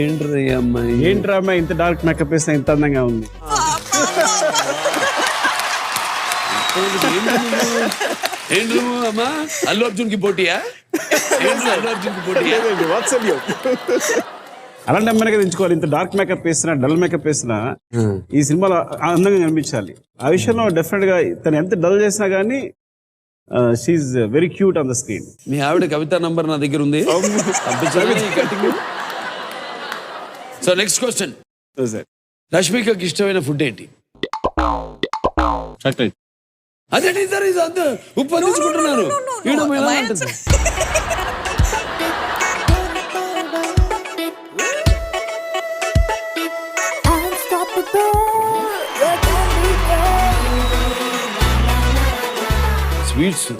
Entry అమ్మాయి? ఏంట్రా అమ్మాయి ఇంత డార్క్ మేకప్ వేసినా ఇంత అందంగా ఉంది? అమ్మా? అల్లు అర్జున్కి పోటీయా? ఏంటి అల్లు అర్జున్కి పోటీయా అలాంటి అమ్మాయిని కదా ఎంచుకోవాలి. ఇంత డార్క్ మేకప్ వేసినా డల్ మేకప్ వేసినా ఈ సినిమాలో అందంగా కనిపించాలి. ఆ విషయంలో డెఫినెట్గా తను ఎంత డల్ చేసినా కానీ she very cute on the screen మీ ఆవిడ కవిత నంబర్ నా దగ్గర ఉంది. సో నెక్స్ట్ క్వశ్చన్ సార్ రష్మికకి ఇష్టమైన ఫుడ్ ఏంటి? అదే సార్ ఇది అంత ఉప్పు అందించుకుంటున్నాను 为此。